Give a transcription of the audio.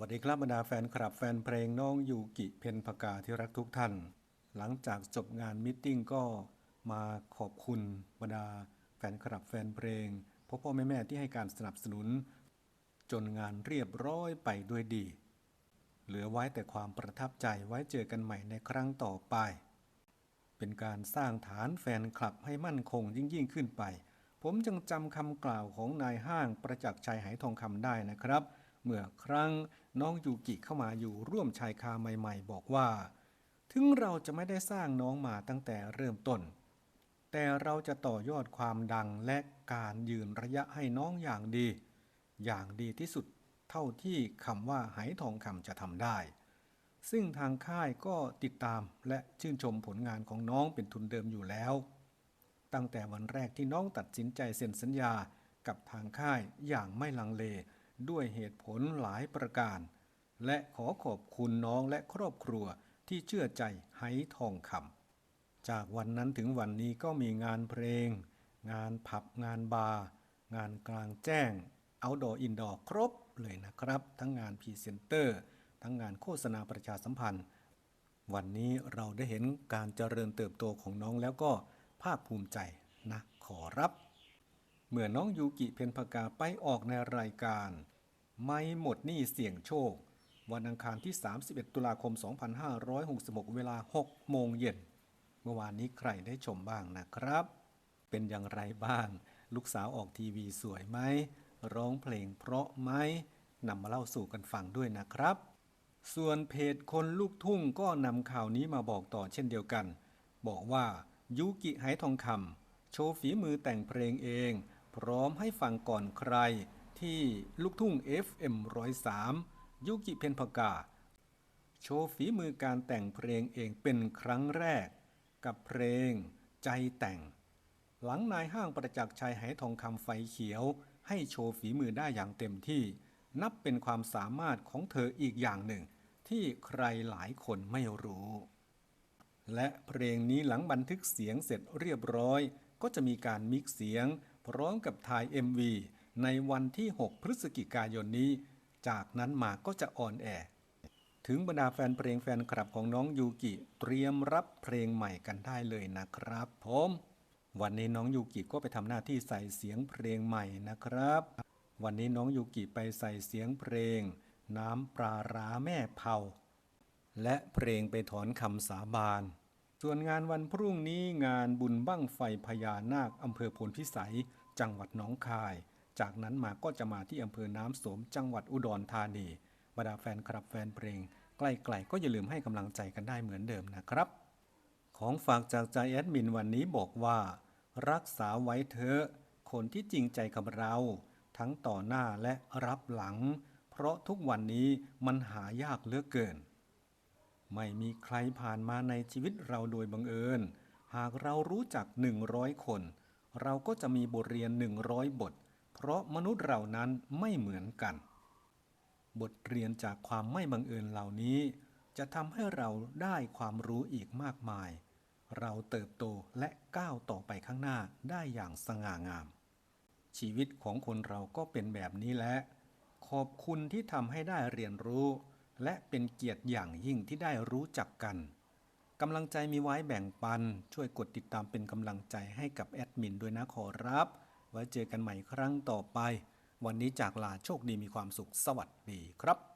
วัสดีครับบรรดาแฟนคลับแฟนเพลงน้องยูกิเพนพกาที่รักทุกท่าน หลังจากจบงานมิทติ้งก็มาขอบคุณบรรดาแฟนคลับแฟนเพลงพ่อพ่อแม่แม่ที่ให้การสนับสนุน จนงานเรียบร้อยไปด้วยดี เหลือไว้แต่ความประทับใจไว้เจอกันใหม่ในครั้งต่อไป เป็นการสร้างฐานแฟนคลับให้มั่นคงยิ่งยิ่งขึ้นไป ผมจึงจำคำกล่าวของนายห้างประจักษ์ชัยไหทองคำได้นะครับ เมื่อครั้งน้องยูกิเข้ามาอยู่ร่วมชายคาใหม่ ๆ บอกว่า ถึงเราจะไม่ได้สร้างน้องมาตั้งแต่เริ่มต้น แต่เราจะต่อยอดความดังและการยืนระยะให้น้องอย่างดี อย่างดีที่สุดเท่าที่คำว่าไหทองคำจะทำได้ ซึ่งทางค่ายก็ติดตามและชื่นชมผลงานของน้องเป็นทุนเดิมอยู่แล้ว ตั้งแต่วันแรกที่น้องตัดสินใจเซ็นสัญญากับทางค่ายอย่างไม่ลังเล ด้วยเหตุผลหลายประการ และขอขอบคุณน้องและครอบครัวที่เชื่อใจไหทองคำจากวันนั้นถึงวันนี้ก็มีงานเพลง งานผับงานบาร์งานกลางแจ้งเอาดออินดอครบเลยนะครับ ทั้งงานพรีเซนเตอร์ ทั้งงานโฆษณาประชาสัมพันธ์ วันนี้เราได้เห็นการเจริญเติบโตของน้องแล้วก็ภาคภูมิใจนะขอรับ มื่อน้องยูกิเพนพกาไปออกในรายการ ไม่หมดหนี้เสี่ยงโชค วันอังคารที่ 31 ตุลาคม 2566 เวลา 6 โมงเย็น เมื่อวานนี้ใครได้ชมบ้างนะครับ เป็นอย่างไรบ้าง ลูกสาวออกทีวีสวยไหม ร้องเพลงเพราะไหมนำมาเล่าสู่กันฟังด้วยนะครับ ส่วนเพจคนลูกทุ่งก็นำข่าวนี้มาบอกต่อเช่นเดียวกัน บอกว่ายูกิไหทองคำโชว์ฝีมือแต่งเพลงเอง พร้อมให้ฟังก่อนใคร ที่ลูกทุ่ง FM 103ยูกิเพนพกา โชว์ฝีมือการแต่งเพลงเองเป็นครั้งแรก กับเพลง ใจแต่ง หลังนายห้างประจักษ์ชัยไหทองคำไฟเขียว ให้โชว์ฝีมือได้อย่างเต็มที่ นับเป็นความสามารถของเธออีกอย่างหนึ่ง ที่ใครหลายคนไม่รู้และเพลงนี้หลังบันทึกเสียงเสร็จเรียบร้อย ก็จะมีการมิกซ์เสียง พร้อมกับถ่าย MV ในวันที่ 6 พฤศจิกายนนี้ จากนั้นมาก็จะออนแอร์ถึงบรรดาแฟนเพลงแฟนคลับของน้องยูกิ เตรียมรับเพลงใหม่กันได้เลยนะครับผมวันนี้น้องยูกิก็ไปทำหน้าที่ใส่เสียงเพลงใหม่นะครับ วันนี้น้องยูกิไปใส่เสียงเพลง น้ำปลาร้าแม่เผาและเพลงไปถอนคำสาบาน ส่วนงานวันพรุ่งนี้งานบุญบั้งไฟพญานาคอำเภอพนพิสัย จังหวัดหนองคาย จากนั้นมาก็จะมาที่อำเภอน้ำโสม จังหวัดอุดรธานีบรรดาแฟนคลับแฟนเพลง ใกล้ๆก็อย่าลืมให้กำลังใจกันได้เหมือนเดิมนะครับ ของฝากจากใจแอดมินวันนี้บอกว่า รักษาไว้เถอะคนที่จริงใจกับเรา ทั้งต่อหน้าและรับหลัง เพราะทุกวันนี้มันหายากเหลือเกิน ไม่มีใครผ่านมาในชีวิตเราโดยบังเอิญ หากเรารู้จัก 100 คน เราก็จะมีบทเรียน 100 บท เพราะมนุษย์เรานั้นไม่เหมือนกัน บทเรียนจากความไม่บังเอิญเหล่านี้ จะทำให้เราได้ความรู้อีกมากมาย เราเติบโตและก้าวต่อไปข้างหน้าได้อย่างสง่างาม ชีวิตของคนเราก็เป็นแบบนี้แหละ ขอบคุณที่ทำให้ได้เรียนรู้ และเป็นเกียรติอย่างยิ่งที่ได้รู้จักกันกำลังใจมีไว้แบ่งปัน ช่วยกดติดตามเป็นกำลังใจให้กับแอดมินด้วยนะขอรับ ไว้เจอกันใหม่ครั้งต่อไป วันนี้จากลาโชคดีมีความสุขสวัสดีครับ